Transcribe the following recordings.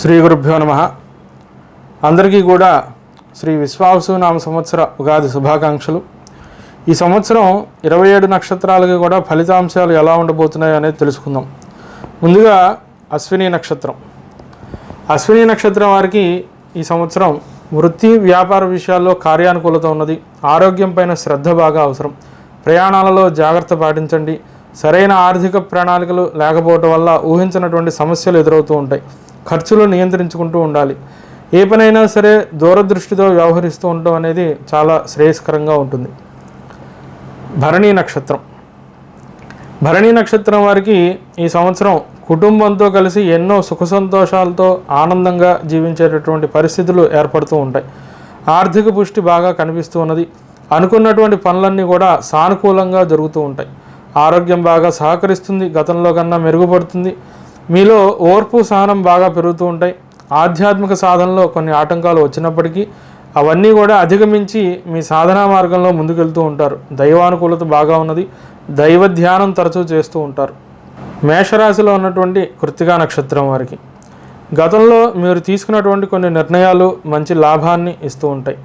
శ్రీ గురుభ్యో నమ. అందరికీ కూడా శ్రీ విశ్వాసు నామ సంవత్సర ఉగాది శుభాకాంక్షలు. ఈ సంవత్సరం ఇరవై ఏడు నక్షత్రాలకి కూడా ఫలితాంశాలు ఎలా ఉండబోతున్నాయో అనేది తెలుసుకుందాం. ముందుగా అశ్విని నక్షత్రం. అశ్విని నక్షత్రం వారికి ఈ సంవత్సరం వృత్తి వ్యాపార విషయాల్లో కార్యానుకూలత ఉన్నది. ఆరోగ్యం పైన శ్రద్ధ బాగా అవసరం. ప్రయాణాలలో జాగ్రత్త పాటించండి. సరైన ఆర్థిక ప్రణాళికలు లేకపోవటం వల్ల ఊహించినటువంటి సమస్యలు ఎదురవుతూ ఉంటాయి. ఖర్చులు నియంత్రించుకుంటూ ఉండాలి. ఏ పనైనా సరే దూరదృష్టితో వ్యవహరిస్తూ ఉండటం అనేది చాలా శ్రేయస్కరంగా ఉంటుంది. భరణీ నక్షత్రం. భరణీ నక్షత్రం వారికి ఈ సంవత్సరం కుటుంబంతో కలిసి ఎన్నో సుఖ సంతోషాలతో ఆనందంగా జీవించేటటువంటి పరిస్థితులు ఏర్పడుతూ ఉంటాయి. ఆర్థిక పుష్టి బాగా కనిపిస్తూ ఉన్నది. అనుకున్నటువంటి పనులన్నీ కూడా సానుకూలంగా జరుగుతూ ఉంటాయి. ఆరోగ్యం బాగా సహకరిస్తుంది. గతంలో కన్నా మెరుగుపడుతుంది. మీలో ఓర్పు సహనం బాగా పెరుగుతూ ఉంటాయి. ఆధ్యాత్మిక సాధనలో కొన్ని ఆటంకాలు వచ్చినప్పటికీ అవన్నీ కూడా అధిగమించి మీ సాధనా మార్గంలో ముందుకెళ్తూ ఉంటారు. దైవానుకూలత బాగా ఉన్నది. దైవ ధ్యానం తరచూ చేస్తూ ఉంటారు. మేషరాశిలో ఉన్నటువంటి కృత్తికా నక్షత్రం వారికి గతంలో మీరు తీసుకున్నటువంటి కొన్ని నిర్ణయాలు మంచి లాభాన్ని ఇస్తూ ఉంటాయి.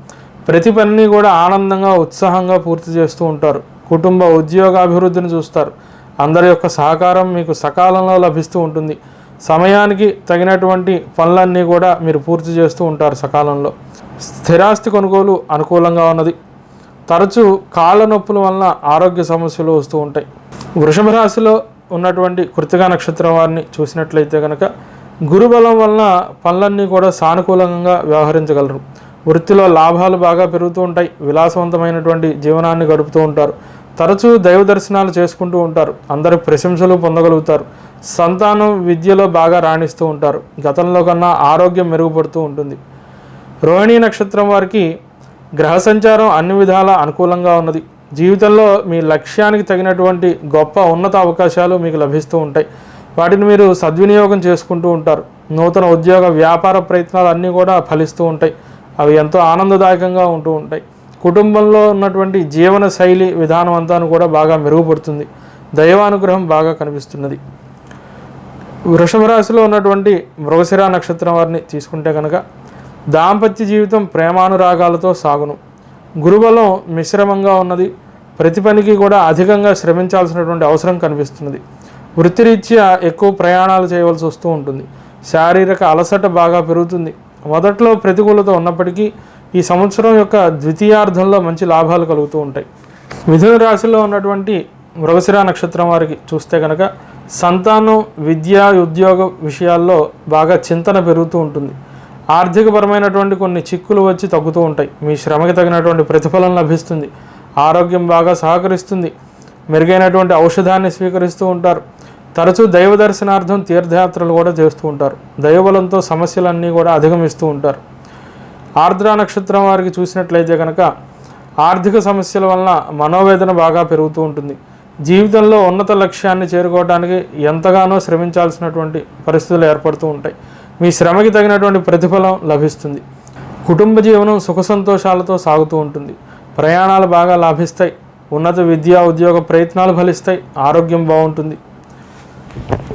ప్రతి పనిని కూడా ఆనందంగా ఉత్సాహంగా పూర్తి చేస్తూ ఉంటారు. కుటుంబ ఉద్యోగ అభివృద్ధిని చూస్తారు. అందరి యొక్క సహకారం మీకు సకాలంలో లభిస్తూ ఉంటుంది. సమయానికి తగినటువంటి పనులన్నీ కూడా మీరు పూర్తి చేస్తూ ఉంటారు సకాలంలో. స్థిరాస్తి కొనుగోలు అనుకూలంగా ఉన్నది. తరచూ కాళ్ళ నొప్పుల వలన ఆరోగ్య సమస్యలు వస్తూ ఉంటాయి. వృషభ రాశిలో ఉన్నటువంటి కృతికా నక్షత్రం వారిని చూసినట్లయితే కనుక గురుబలం వలన పనులన్నీ కూడా సానుకూలంగా వ్యవహరించగలరు. వృత్తిలో లాభాలు బాగా పెరుగుతూ ఉంటాయి. విలాసవంతమైనటువంటి జీవనాన్ని గడుపుతూ ఉంటారు. తరచూ దైవ దర్శనాలు చేసుకుంటూ ఉంటారు. అందరి ప్రశంసలు పొందగలుగుతారు. సంతానం విద్యలో బాగా రాణిస్తూ ఉంటారు. గతంలో కన్నా ఆరోగ్యం మెరుగుపడుతూ ఉంటుంది. రోహిణీ నక్షత్రం వారికి గ్రహ సంచారం అన్ని విధాల అనుకూలంగా ఉన్నది. జీవితంలో మీ లక్ష్యానికి తగినటువంటి గొప్ప ఉన్నత అవకాశాలు మీకు లభిస్తూ ఉంటాయి. వాటిని మీరు సద్వినియోగం చేసుకుంటూ ఉంటారు. నూతన ఉద్యోగ వ్యాపార ప్రయత్నాలు అన్నీ కూడా ఫలిస్తూ ఉంటాయి. అవి ఎంతో ఆనందదాయకంగా ఉంటూ ఉంటాయి. కుటుంబంలో ఉన్నటువంటి జీవన శైలి విధానం అంతా కూడా బాగా మెరుగుపడుతుంది. దైవానుగ్రహం బాగా కనిపిస్తున్నది. వృషభ రాశిలో ఉన్నటువంటి మృగశిర నక్షత్రం వారిని తీసుకుంటే కనుక దాంపత్య జీవితం ప్రేమానురాగాలతో సాగును. గురుబలం మిశ్రమంగా ఉన్నది. ప్రతి పనికి కూడా అధికంగా శ్రమించాల్సినటువంటి అవసరం కనిపిస్తున్నది. వృత్తిరీత్యా ఎక్కువ ప్రయాణాలు చేయవలసి వస్తూ ఉంటుంది. శారీరక అలసట బాగా పెరుగుతుంది. మొదట్లో ప్రతికూలత ఉన్నప్పటికీ ఈ సంవత్సరం యొక్క ద్వితీయార్థంలో మంచి లాభాలు కలుగుతూ ఉంటాయి. మిథున రాశిలో ఉన్నటువంటి మృగశిర నక్షత్రం వారికి చూస్తే కనుక సంతానం విద్య ఉద్యోగ విషయాల్లో బాగా చింతన పెరుగుతూ ఉంటుంది. ఆర్థికపరమైనటువంటి కొన్ని చిక్కులు వచ్చి తగ్గుతూ ఉంటాయి. మీ శ్రమకి తగినటువంటి ప్రతిఫలం లభిస్తుంది. ఆరోగ్యం బాగా సహకరిస్తుంది. మెరుగైనటువంటి ఔషధాన్ని స్వీకరిస్తూ ఉంటారు. తరచూ దైవ దర్శనార్థం తీర్థయాత్రలు కూడా చేస్తూ ఉంటారు. దైవబలంతో సమస్యలన్నీ కూడా అధిగమిస్తూ ఉంటారు. ఆర్ద్ర నక్షత్రం వారికి చూసినట్లయితే కనుక ఆర్థిక సమస్యల వలన మనోవేదన బాగా పెరుగుతూ ఉంటుంది. జీవితంలో ఉన్నత లక్ష్యాన్ని చేరుకోవడానికి ఎంతగానో శ్రమించాల్సినటువంటి పరిస్థితులు ఏర్పడుతూ ఉంటాయి. మీ శ్రమకి తగినటువంటి ప్రతిఫలం లభిస్తుంది. కుటుంబ జీవనం సుఖ సంతోషాలతో సాగుతూ ఉంటుంది. ప్రయాణాలు బాగా లాభిస్తాయి. ఉన్నత విద్యా ఉద్యోగ ప్రయత్నాలు ఫలిస్తాయి. ఆరోగ్యం బాగుంటుంది.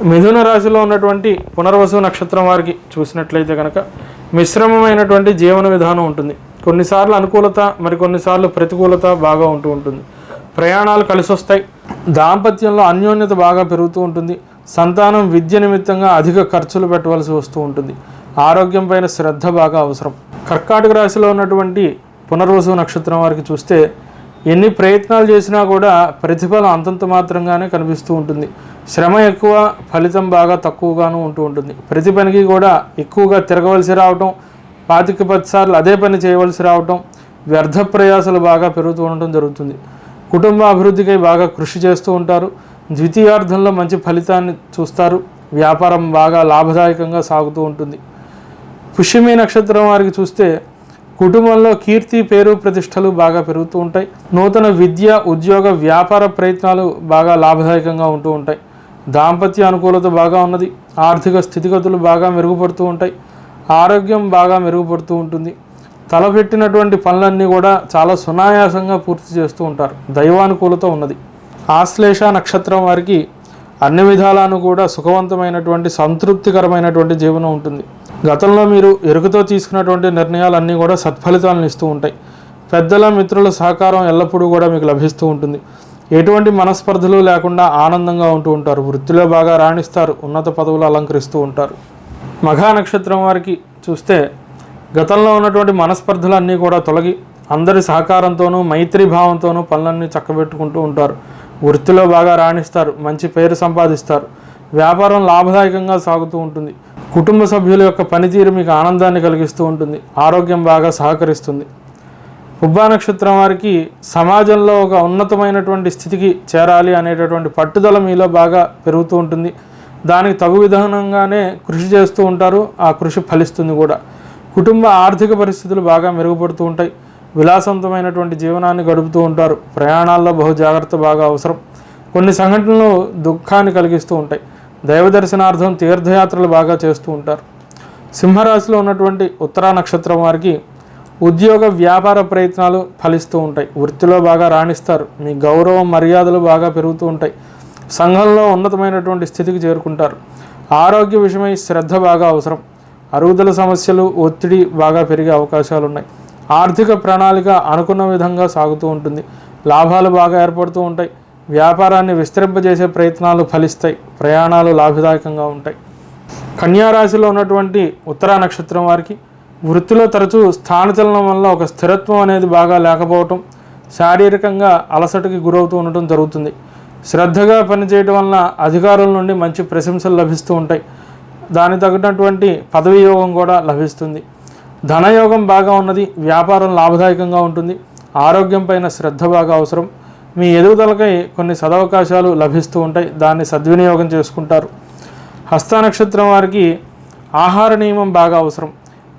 మిథున రాశిలో ఉన్నటువంటి పునర్వసు నక్షత్రం వారికి చూసినట్లయితే కనుక మిశ్రమమైనటువంటి జీవన విధానం ఉంటుంది. కొన్నిసార్లు అనుకూలత మరి కొన్నిసార్లు ప్రతికూలత బాగా ఉంటూ ఉంటుంది. ప్రయాణాలు కలిసి వస్తాయి దాంపత్యంలో అన్యోన్యత బాగా పెరుగుతూ ఉంటుంది. సంతానం విద్య నిమిత్తంగా అధిక ఖర్చులు పెట్టవలసి వస్తూ ఉంటుంది. ఆరోగ్యం పైన శ్రద్ధ బాగా అవసరం. కర్కాటక రాశిలో ఉన్నటువంటి పునర్వసు నక్షత్రం వారికి చూస్తే ఎన్ని ప్రయత్నాలు చేసినా కూడా ప్రతిఫలం అంతంత మాత్రంగానే కనిపిస్తూ ఉంటుంది. శ్రమ ఎక్కువ ఫలితం బాగా తక్కువగాను ఉంటూ ఉంటుంది. ప్రతి పనికి కూడా ఎక్కువగా తిరగవలసి రావటం పాతిక పది సార్లు అదే పని చేయవలసి రావటం వ్యర్థ ప్రయాసాలు బాగా పెరుగుతూ ఉండటం జరుగుతుంది. కుటుంబ అభివృద్ధికై బాగా కృషి చేస్తూ ఉంటారు. ద్వితీయార్థంలో మంచి ఫలితాన్ని చూస్తారు. వ్యాపారం బాగా లాభదాయకంగా సాగుతూ ఉంటుంది. పుష్యమి నక్షత్రం వారికి చూస్తే కుటుంబంలో కీర్తి పేరు ప్రతిష్టలు బాగా పెరుగుతూ ఉంటాయి. నూతన విద్య ఉద్యోగ వ్యాపార ప్రయత్నాలు బాగా లాభదాయకంగా ఉంటూ ఉంటాయి. దాంపత్య అనుకూలత బాగా ఉన్నది. ఆర్థిక స్థితిగతులు బాగా మెరుగుపడుతూ ఉంటాయి. ఆరోగ్యం బాగా మెరుగుపడుతూ ఉంటుంది. తలపెట్టినటువంటి పనులన్నీ కూడా చాలా సునాయాసంగా పూర్తి చేస్తూ ఉంటారు. దైవానుకూలత ఉన్నది. ఆశ్లేష నక్షత్రం వారికి అన్ని విధాలను కూడా సుఖవంతమైనటువంటి సంతృప్తికరమైనటువంటి జీవనం ఉంటుంది. గతంలో మీరు ఎరుకతో తీసుకున్నటువంటి నిర్ణయాలన్నీ కూడా సత్ఫలితాలను ఇస్తూ ఉంటాయి. పెద్దల మిత్రుల సహకారం ఎల్లప్పుడూ కూడా మీకు లభిస్తూ ఉంటుంది. ఎటువంటి మనస్పర్ధలు లేకుండా ఆనందంగా ఉంటూ ఉంటారు. వృత్తిలో బాగా రాణిస్తారు. ఉన్నత పదవులు అలంకరిస్తూ ఉంటారు. మఘా నక్షత్రం వారికి చూస్తే గతంలో ఉన్నటువంటి మనస్పర్ధలు అన్నీ కూడా తొలగి అందరి సహకారంతోనూ మైత్రి భావంతోనూ పనులన్నీ చక్కబెట్టుకుంటూ ఉంటారు. వృత్తిలో బాగా రాణిస్తారు. మంచి పేరు సంపాదిస్తారు. వ్యాపారం లాభదాయకంగా సాగుతూ ఉంటుంది. కుటుంబ సభ్యుల యొక్క పనితీరు మీకు ఆనందాన్ని కలిగిస్తూ ఉంటుంది. ఆరోగ్యం బాగా సహకరిస్తుంది. పుబ్బా నక్షత్రం వారికి సమాజంలో ఒక ఉన్నతమైనటువంటి స్థితికి చేరాలి అనేటటువంటి పట్టుదల మీలో బాగా పెరుగుతూ ఉంటుంది. దానికి తగు విధానంగానే కృషి చేస్తూ ఉంటారు. ఆ కృషి ఫలిస్తుంది కూడా. కుటుంబ ఆర్థిక పరిస్థితులు బాగా మెరుగుపడుతూ ఉంటాయి. విలాసవంతమైనటువంటి జీవనాన్ని గడుపుతూ ఉంటారు. ప్రయాణాల్లో బహు జాగ్రత్త బాగా అవసరం. కొన్ని సంఘటనలు దుఃఖాన్ని కలిగిస్తూ ఉంటాయి. దైవ దర్శనార్థం తీర్థయాత్రలు బాగా చేస్తూ ఉంటారు. సింహరాశిలో ఉన్నటువంటి ఉత్తరా నక్షత్రం వారికి ఉద్యోగ వ్యాపార ప్రయత్నాలు ఫలిస్తూ ఉంటాయి. వృత్తిలో బాగా రాణిస్తారు. మీ గౌరవం మర్యాదలు బాగా పెరుగుతూ ఉంటాయి. సంఘంలో ఉన్నతమైనటువంటి స్థితికి చేరుకుంటారు. ఆరోగ్య విషయమై శ్రద్ధ బాగా అవసరం. అరుగుదల సమస్యలు ఒత్తిడి బాగా పెరిగే అవకాశాలు ఉన్నాయి ఆర్థిక ప్రణాళిక అనుకున్న విధంగా సాగుతూ ఉంటుంది. లాభాలు బాగా ఏర్పడుతూ ఉంటాయి. వ్యాపారాన్ని విస్తరింపజేసే ప్రయత్నాలు ఫలిస్తాయి. ప్రయాణాలు లాభదాయకంగా ఉంటాయి. కన్యారాశిలో ఉన్నటువంటి ఉత్తరా నక్షత్రం వారికి వృత్తిలో తరచూ స్థానచలనం వల్ల ఒక స్థిరత్వం అనేది బాగా లేకపోవటం శారీరకంగా అలసటకి గురవుతూ ఉండటం జరుగుతుంది. శ్రద్ధగా పనిచేయడం వలన అధికారుల నుండి మంచి ప్రశంసలు లభిస్తూ ఉంటాయి. దాని తగినటువంటి పదవి యోగం కూడా లభిస్తుంది. ధనయోగం బాగా ఉన్నది వ్యాపారం లాభదాయకంగా ఉంటుంది ఆరోగ్యం పైన శ్రద్ధ బాగా అవసరం. మీ ఎదుగుదలకై కొన్ని సదవకాశాలు లభిస్తూ ఉంటాయి దాన్ని సద్వినియోగం చేసుకుంటారు. హస్త నక్షత్రం వారికి ఆహార నియమం బాగా అవసరం.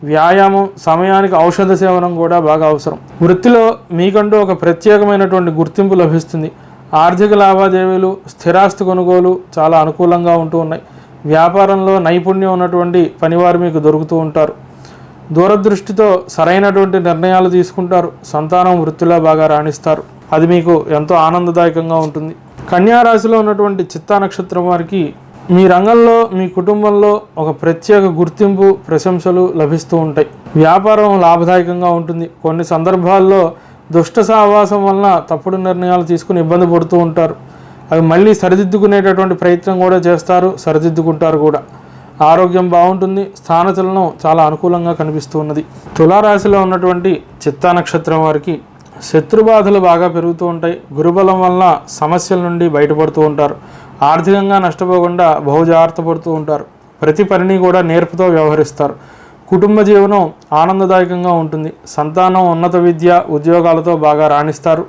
వ్యాయామం సమయానికి ఔషధ సేవనం కూడా బాగా అవసరం. వృత్తిలో మీకంటూ ఒక ప్రత్యేకమైనటువంటి గుర్తింపు లభిస్తుంది. ఆర్థిక లావాదేవీలు స్థిరాస్తి కొనుగోలు చాలా అనుకూలంగా ఉంటూ ఉన్నాయి. వ్యాపారంలో నైపుణ్యం ఉన్నటువంటి పనివారు మీకు దొరుకుతూ ఉంటారు. దూరదృష్టితో సరైనటువంటి నిర్ణయాలు తీసుకుంటారు. సంతానం వృత్తిలో బాగా రాణిస్తారు. అది మీకు ఎంతో ఆనందదాయకంగా ఉంటుంది. కన్యారాశిలో ఉన్నటువంటి చిత్తా నక్షత్రం వారికి మీ రంగంలో మీ కుటుంబంలో ఒక ప్రత్యేక గుర్తింపు ప్రశంసలు లభిస్తూ ఉంటాయి. వ్యాపారం లాభదాయకంగా ఉంటుంది. కొన్ని సందర్భాల్లో దుష్ట సహవాసం వలన తప్పుడు నిర్ణయాలు తీసుకుని ఇబ్బంది పడుతూ ఉంటారు. అవి మళ్ళీ సరిదిద్దుకునేటటువంటి ప్రయత్నం కూడా చేస్తారు సరిదిద్దుకుంటారు కూడా. ఆరోగ్యం బాగుంటుంది స్థానచలనం చాలా అనుకూలంగా కనిపిస్తూ ఉన్నది. తులారాశిలో ఉన్నటువంటి చిత్తా నక్షత్రం వారికి శత్రుబాధలు బాగా పెరుగుతూ ఉంటాయి. గురుబలం వలన సమస్యల నుండి బయటపడుతూ ఉంటారు. ఆర్థికంగా నష్టపోకుండా బహు జాగ్రత్త పడుతూ ఉంటారు. ప్రతి పనిని కూడా నేర్పుతో వ్యవహరిస్తారు. కుటుంబ జీవనం ఆనందదాయకంగా ఉంటుంది. సంతానం ఉన్నత విద్య ఉద్యోగాలతో బాగా రాణిస్తారు.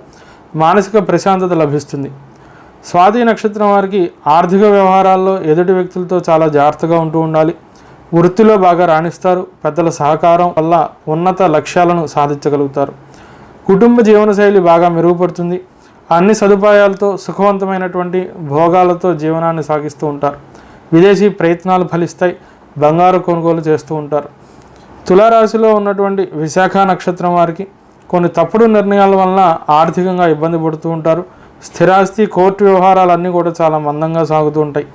మానసిక ప్రశాంతత లభిస్తుంది. స్వాతి నక్షత్రం వారికి ఆర్థిక వ్యవహారాల్లో ఎదుటి వ్యక్తులతో చాలా జాగ్రత్తగా ఉంటూ ఉండాలి. వృత్తిలో బాగా రాణిస్తారు. పెద్దల సహకారం వల్ల ఉన్నత లక్ష్యాలను సాధించగలుగుతారు. కుటుంబ జీవనశైలి బాగా మెరుగుపడుతుంది. అన్ని సదుపాయాలతో సుఖవంతమైనటువంటి భోగాలతో జీవనాన్ని సాగిస్తూ ఉంటారు. విదేశీ ప్రయత్నాలు ఫలిస్తాయి. బంగారు కొనుగోలు చేస్తూ ఉంటారు. తులారాశిలో ఉన్నటువంటి విశాఖ నక్షత్రం వారికి కొన్ని తప్పుడు నిర్ణయాల వలన ఆర్థికంగా ఇబ్బంది పడుతూ ఉంటారు. స్థిరాస్తి కోర్టు వ్యవహారాలన్నీ కూడా చాలా మందంగా సాగుతూ ఉంటాయి.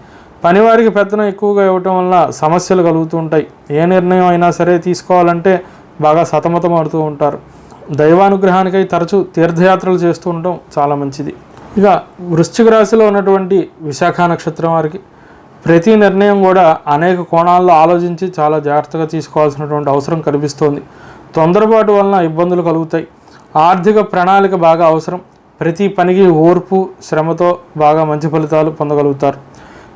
పనివారికి పెత్తనం ఎక్కువగా ఇవ్వటం వల్ల సమస్యలు కలుగుతూ ఉంటాయి. ఏ నిర్ణయం అయినా సరే తీసుకోవాలంటే బాగా సతమతం అవుతూ ఉంటారు. దైవానుగ్రహానికై తరచూ తీర్థయాత్రలు చేస్తూ ఉండటం చాలా మంచిది. ఇక వృశ్చిక రాశిలో ఉన్నటువంటి విశాఖ నక్షత్రం వారికి ప్రతి నిర్ణయం కూడా అనేక కోణాల్లో ఆలోచించి చాలా జాగ్రత్తగా తీసుకోవాల్సినటువంటి అవసరం కనిపిస్తోంది. తొందరపాటు వలన ఇబ్బందులు కలుగుతాయి. ఆర్థిక ప్రణాళిక బాగా అవసరం. ప్రతి పనికి ఓర్పు శ్రమతో బాగా మంచి ఫలితాలు పొందగలుగుతారు.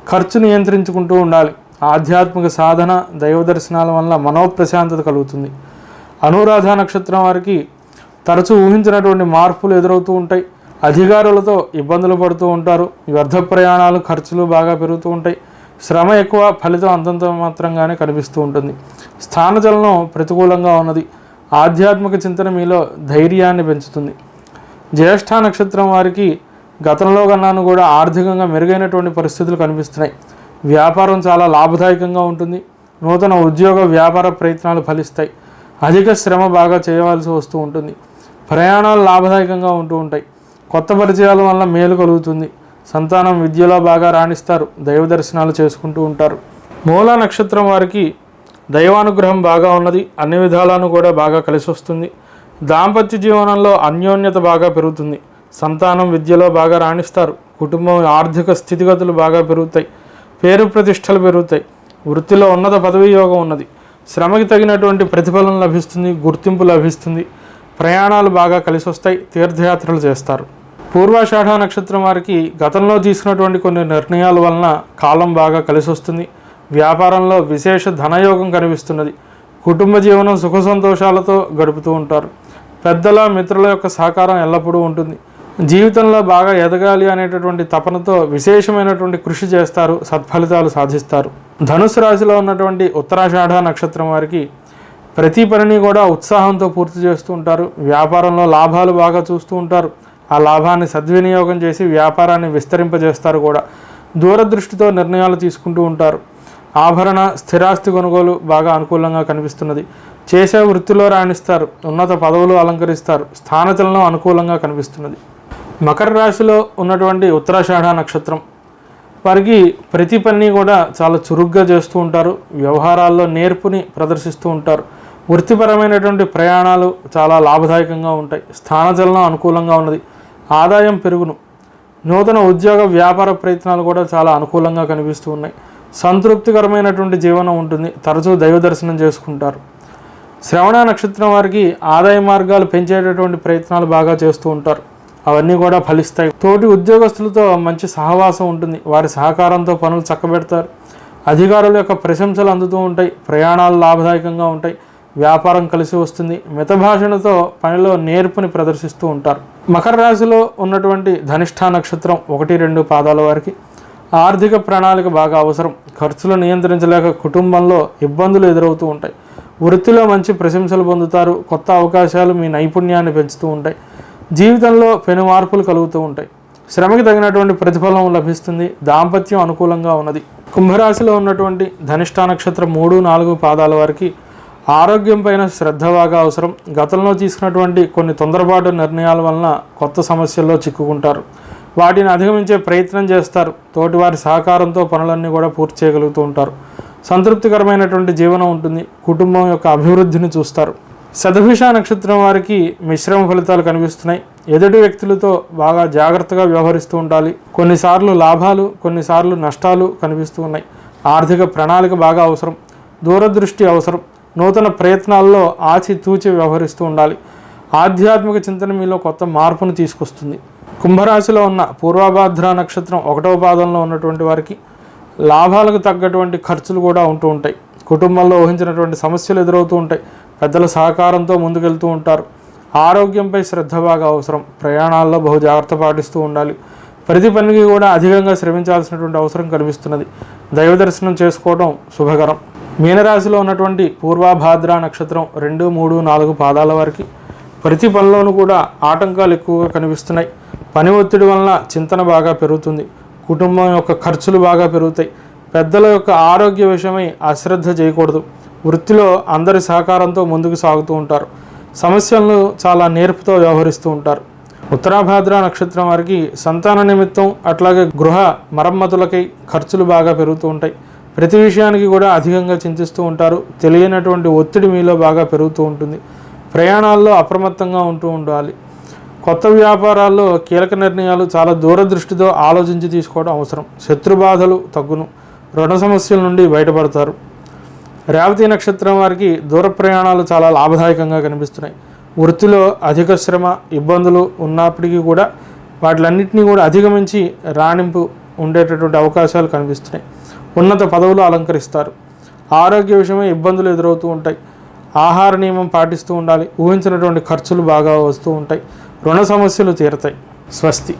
ఖర్చు నియంత్రించుకుంటూ ఉండాలి. ఆధ్యాత్మిక సాధన దైవ దర్శనాల వల్ల మనోప్రశాంతత కలుగుతుంది. అనురాధ నక్షత్రం వారికి తరచూ ఊహించినటువంటి మార్పులు ఎదురవుతూ ఉంటాయి. అధికారులతో ఇబ్బందులు పడుతూ ఉంటారు. వ్యర్థ ప్రయాణాలు ఖర్చులు బాగా పెరుగుతూ ఉంటాయి. శ్రమ ఎక్కువ ఫలితం అంతంత మాత్రంగానే కనిపిస్తూ ఉంటుంది. స్థానచలనం ప్రతికూలంగా ఉన్నది. ఆధ్యాత్మిక చింతన మీలో ధైర్యాన్ని పెంచుతుంది. జ్యేష్ఠ నక్షత్రం వారికి గతంలో కన్నాను కూడా ఆర్థికంగా మెరుగైనటువంటి పరిస్థితులు కనిపిస్తున్నాయి. వ్యాపారం చాలా లాభదాయకంగా ఉంటుంది. నూతన ఉద్యోగ వ్యాపార ప్రయత్నాలు ఫలిస్తాయి. అధిక శ్రమ బాగా చేయవలసి వస్తూ ఉంటుంది. ప్రయాణాలు లాభదాయకంగా ఉంటూ ఉంటాయి. కొత్త పరిచయాల వల్ల మేలు కలుగుతుంది. సంతానం విద్యలో బాగా రాణిస్తారు. దైవ దర్శనాలు చేసుకుంటూ ఉంటారు. మూల నక్షత్రం వారికి దైవానుగ్రహం బాగా ఉన్నది. అన్ని విధాలను కూడా బాగా కలిసి వస్తుంది. దాంపత్య జీవనంలో అన్యోన్యత బాగా పెరుగుతుంది. సంతానం విద్యలో బాగా రాణిస్తారు. కుటుంబం ఆర్థిక స్థితిగతులు బాగా పెరుగుతాయి. పేరు ప్రతిష్టలు పెరుగుతాయి. వృత్తిలో ఉన్నత పదవి యోగం ఉన్నది. శ్రమకి తగినటువంటి ప్రతిఫలం లభిస్తుంది. గుర్తింపు లభిస్తుంది. ప్రయాణాలు బాగా కలిసి వస్తాయి తీర్థయాత్రలు చేస్తారు. పూర్వాషాఢ నక్షత్రం వారికి గతంలో తీసుకున్నటువంటి కొన్ని నిర్ణయాల వలన కాలం బాగా కలిసి వస్తుంది. వ్యాపారంలో విశేష ధనయోగం కనిపిస్తున్నది. కుటుంబ జీవనం సుఖ సంతోషాలతో గడుపుతూ ఉంటారు. పెద్దల మిత్రుల యొక్క సహకారం ఎల్లప్పుడూ ఉంటుంది. జీవితంలో బాగా ఎదగాలి అనేటటువంటి తపనతో విశేషమైనటువంటి కృషి చేస్తారు సత్ఫలితాలు సాధిస్తారు. ధనుసు రాశిలో ఉన్నటువంటి ఉత్తరాషాఢ నక్షత్రం వారికి ప్రతి పనిని కూడా ఉత్సాహంతో పూర్తి చేస్తూ ఉంటారు. వ్యాపారంలో లాభాలు బాగా చూస్తూ ఉంటారు. ఆ లాభాన్ని సద్వినియోగం చేసి వ్యాపారాన్ని విస్తరింపజేస్తారు కూడా. దూరదృష్టితో నిర్ణయాలు తీసుకుంటూ ఉంటారు. ఆభరణ స్థిరాస్తి కొనుగోలు బాగా అనుకూలంగా కనిపిస్తున్నది. చేసే వృత్తిలో రాణిస్తారు. ఉన్నత పదవులు అలంకరిస్తారు. స్థానచలనం అనుకూలంగా కనిపిస్తున్నది. మకర రాశిలో ఉన్నటువంటి ఉత్తరాషాఢ నక్షత్రం. వారికి ప్రతి పని కూడా చాలా చురుగ్గా చేస్తూ ఉంటారు. వ్యవహారాల్లో నేర్పుని ప్రదర్శిస్తూ ఉంటారు. వృత్తిపరమైనటువంటి ప్రయాణాలు చాలా లాభదాయకంగా ఉంటాయి. స్థానచలనం అనుకూలంగా ఉన్నది. ఆదాయం పెరుగును. నూతన ఉద్యోగ వ్యాపార ప్రయత్నాలు కూడా చాలా అనుకూలంగా కనిపిస్తూ ఉన్నాయి. సంతృప్తికరమైనటువంటి జీవనం ఉంటుంది. తరచూ దైవ దర్శనం చేసుకుంటారు. శ్రవణ నక్షత్రం వారికి ఆదాయ మార్గాలు పెంచేటటువంటి ప్రయత్నాలు బాగా చేస్తూ ఉంటారు. అవన్నీ కూడా ఫలిస్తాయి. తోటి ఉద్యోగస్తులతో మంచి సహవాసం ఉంటుంది. వారి సహకారంతో పనులు చక్కబెడతారు. అధికారుల యొక్క ప్రశంసలు అందుతూ ఉంటాయి. ప్రయాణాలు లాభదాయకంగా ఉంటాయి. వ్యాపారం కలిసి వస్తుంది. మితభాషణతో పనిలో నేర్పుని ప్రదర్శిస్తూ ఉంటారు. మకర రాశిలో ఉన్నటువంటి ధనిష్ఠా నక్షత్రం ఒకటి రెండు పాదాల వారికి ఆర్థిక ప్రణాళిక బాగా అవసరం. ఖర్చులు నియంత్రించలేక కుటుంబంలో ఇబ్బందులు ఎదురవుతూ ఉంటాయి. వృత్తిలో మంచి ప్రశంసలు పొందుతారు. కొత్త అవకాశాలు మీ నైపుణ్యాన్ని పెంచుతూ ఉంటాయి. జీవితంలో పెను మార్పులు కలుగుతూ ఉంటాయి. శ్రమకి తగినటువంటి ప్రతిఫలం లభిస్తుంది. దాంపత్యం అనుకూలంగా ఉన్నది. కుంభరాశిలో ఉన్నటువంటి ధనిష్ఠా నక్షత్రం మూడు నాలుగు పాదాల వారికి ఆరోగ్యం పైన శ్రద్ధ బాగా అవసరం. గతంలో తీసుకున్నటువంటి కొన్ని తొందరపాటు నిర్ణయాల వలన కొత్త సమస్యల్లో చిక్కుకుంటారు. వాటిని అధిగమించే ప్రయత్నం చేస్తారు. తోటివారి సహకారంతో పనులన్నీ కూడా పూర్తి చేయగలుగుతూ ఉంటారు. సంతృప్తికరమైనటువంటి జీవనం ఉంటుంది. కుటుంబం యొక్క అభివృద్ధిని చూస్తారు. శతభిష నక్షత్రం వారికి మిశ్రమ ఫలితాలు కనిపిస్తున్నాయి. ఎదుటి వ్యక్తులతో బాగా జాగ్రత్తగా వ్యవహరిస్తూ ఉండాలి. కొన్నిసార్లు లాభాలు కొన్నిసార్లు నష్టాలు కనిపిస్తూ ఉన్నాయి. ఆర్థిక ప్రణాళిక బాగా అవసరం. దూరదృష్టి అవసరం. నూతన ప్రయత్నాల్లో ఆచితూచి వ్యవహరిస్తూ ఉండాలి. ఆధ్యాత్మిక చింతన మీలో కొత్త మార్పును తీసుకొస్తుంది. కుంభరాశిలో ఉన్న పూర్వభాద్ర నక్షత్రం ఒకటవ పాదంలో ఉన్నటువంటి వారికి లాభాలకు తగ్గటువంటి ఖర్చులు కూడా ఉంటూ ఉంటాయి. కుటుంబంలో ఊహించినటువంటి సమస్యలు ఎదురవుతూ ఉంటాయి. పెద్దల సహకారంతో ముందుకెళ్తూ ఉంటారు. ఆరోగ్యంపై శ్రద్ధ బాగా అవసరం. ప్రయాణాల్లో బహు జాగ్రత్త పాటిస్తూ ఉండాలి. ప్రతి పనికి కూడా అధికంగా శ్రమించాల్సినటువంటి అవసరం కనిపిస్తున్నది. దైవ దర్శనం చేసుకోవడం శుభకరం. మీనరాశిలో ఉన్నటువంటి పూర్వాభాద్ర నక్షత్రం రెండు మూడు నాలుగు పాదాల వారికి ప్రతి పనిలోనూ కూడా ఆటంకాలు ఎక్కువగా కనిపిస్తున్నాయి. పని ఒత్తిడి వలన చింతన బాగా పెరుగుతుంది. కుటుంబం యొక్క ఖర్చులు బాగా పెరుగుతాయి. పెద్దల యొక్క ఆరోగ్య విషయమై అశ్రద్ధ చేయకూడదు. వృత్తిలో అందరి సహకారంతో ముందుకు సాగుతూ ఉంటారు. సమస్యలను చాలా నేర్పుతో వ్యవహరిస్తూ ఉంటారు. ఉత్తరాభాద్ర నక్షత్రం వారికి సంతాన నిమిత్తం అట్లాగే గృహ మరమ్మతులకై ఖర్చులు బాగా పెరుగుతూ ఉంటాయి. ప్రతి విషయానికి కూడా అధికంగా చింతిస్తూ ఉంటారు. తెలియనటువంటి ఒత్తిడి మీలో బాగా పెరుగుతూ ఉంటుంది. ప్రయాణాల్లో అప్రమత్తంగా ఉంటూ ఉండాలి. కొత్త వ్యాపారాల్లో కీలక నిర్ణయాలు చాలా దూరదృష్టితో ఆలోచించి తీసుకోవడం అవసరం. శత్రుబాధలు తగ్గును. రుణ సమస్యల నుండి బయటపడతారు. రేవతి నక్షత్రం వారికి దూర ప్రయాణాలు చాలా లాభదాయకంగా కనిపిస్తున్నాయి. వృత్తిలో అధిక శ్రమ ఇబ్బందులు ఉన్నప్పటికీ కూడా వాటిలన్నింటినీ కూడా అధిగమించి రాణింపు ఉండేటటువంటి అవకాశాలు కనిపిస్తున్నాయి. ఉన్నత పదవులు అలంకరిస్తారు. ఆరోగ్య విషయమై ఇబ్బందులు ఎదురవుతూ ఉంటాయి. ఆహార నియమం పాటిస్తూ ఉండాలి. ఊహించినటువంటి ఖర్చులు బాగా వస్తూ ఉంటాయి. రుణ సమస్యలు తీరతాయి. స్వస్తి.